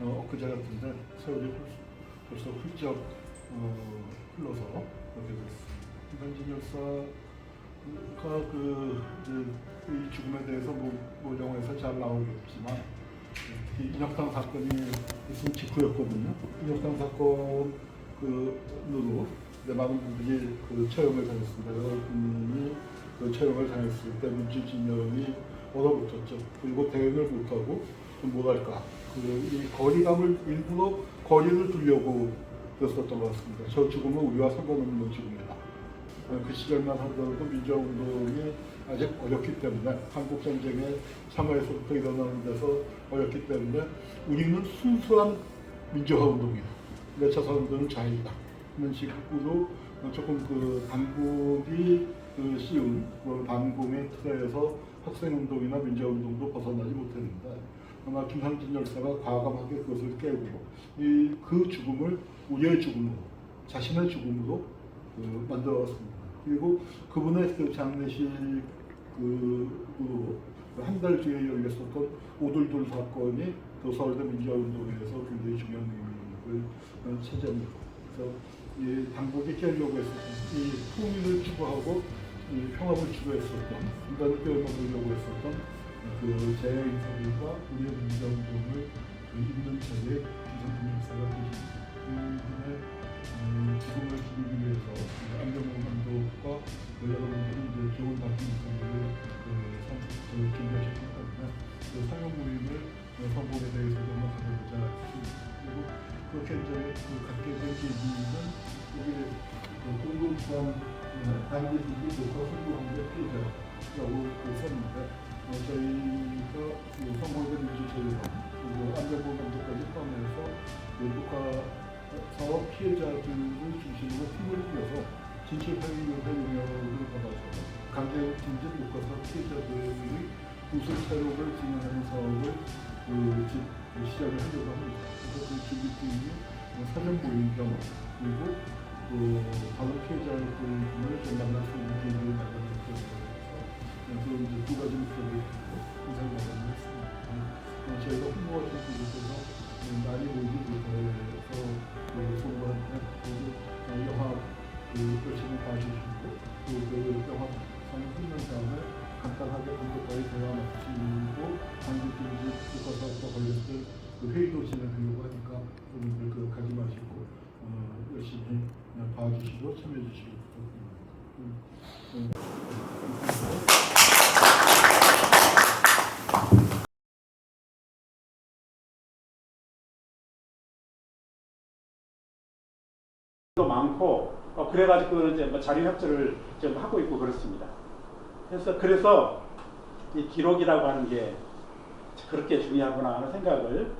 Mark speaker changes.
Speaker 1: 어, 엊그제 같은데 세월이 벌써, 벌써 훌쩍 어, 흘러서 그렇게 됐습니다. 김상진 열사가 그 이제 이 죽음에 대해서 뭐, 뭐 영화에서 잘 나오겠지만 특히 인혁당 사건이 있은 직후였거든요. 인혁당 사건 그 으로 이제 많은 분들이 그 처형을 당했습니다. 여러 분이 그 처형을 당했을 때 민주 진영이 얼어붙었죠. 그리고 대응을 못하고 좀 뭐랄까 그이 거리감을 일부러 거리를 두려고 그랬었던 것 같습니다. 저 죽음은 우리와 상관없는 죽음이다. 어, 그 시절만 하더라도 민주화운동이 아직 어렵기 때문에 한국 전쟁의 참화에서부터 일어나는 데서 어렵기 때문에 우리는 순수한 민주화 운동이다. 근데 저 사람들은 자유다. 이런 식으로 조금 그 당국이 그 씌운 그 반공의 틀에서 학생운동이나 민주화운동도 벗어나지 못했는데 아마 김상진 열사가 과감하게 그것을 깨고 이 그 죽음을 우리의 죽음으로 자신의 죽음으로 그 만들어왔습니다. 그리고 그분의 그 장례식 그, 그한달 뒤에 열렸었던 오돌돌 사건이 그 서울대 민주화운동에서 굉장히 중요한 의미를 어, 차지합니다. 그래서 이 당국이 깨려고 했었던 이 통일을 추구하고 이 평화를 추구했었던 인간을 빼어먹으려고 했었던 그 재해 인사들과 우리의 민주화운동을 그 힘든 차에 김상진 역사가 계십니다. 그분의 음, 죽음을 기리기 위해서 안경호 감독과 그 여러분들이 이제 좋은 선물을 그, 준비하셨기 때문에 그 상영 모임을 그 성공에 대해서 좀 가져보자. 그리고 그렇게 이제 그 갖게 된 계기는 여기 그 공동수함 단계들이 녹화 성공한 게 피해자 라고 그 썼는데 어, 저희가 그 민주체육관 그리고 안정권 감독까지 포함해서 그 녹화 사업 피해자들을 중심으로 팀을 꾸려서 진실회의위원회 용역을 받아서 강제 녹화사 피해자들이 구슬 촬영을 진행하는 사업을 그, 지- 그 시작을 하려고 합니다. 그래서 그 준비팀이 사전 모임 겸 그리고 또 다른 피해자들을 좀 만날 수 있는 기회를 해서 그래서 이제 두 가지 목표를 인상 마련을 했습니다. 어, 저희가 홍보가 좀 부족해서 음, 많이 못해서 그 소모한테 그리고 어, 영화 그 열심히 봐주시고 또그 영화 상영 끝난 다음에 간단하게 감독과의 대화 마치고 한국 경제 국가사업과 관련된 그 회의도 진행하려고 하니까 여러분들 그 가지 마시고 어, 열심히 봐주시고 참여해 주시기 부탁드립니다. 음, 음.
Speaker 2: 도 많고 어, 그래가지고 이제 뭐 자료 협조를 좀 하고 있고 그렇습니다. 그래서 그래서 이 기록이라고 하는 게 그렇게 중요하구나 하는 생각을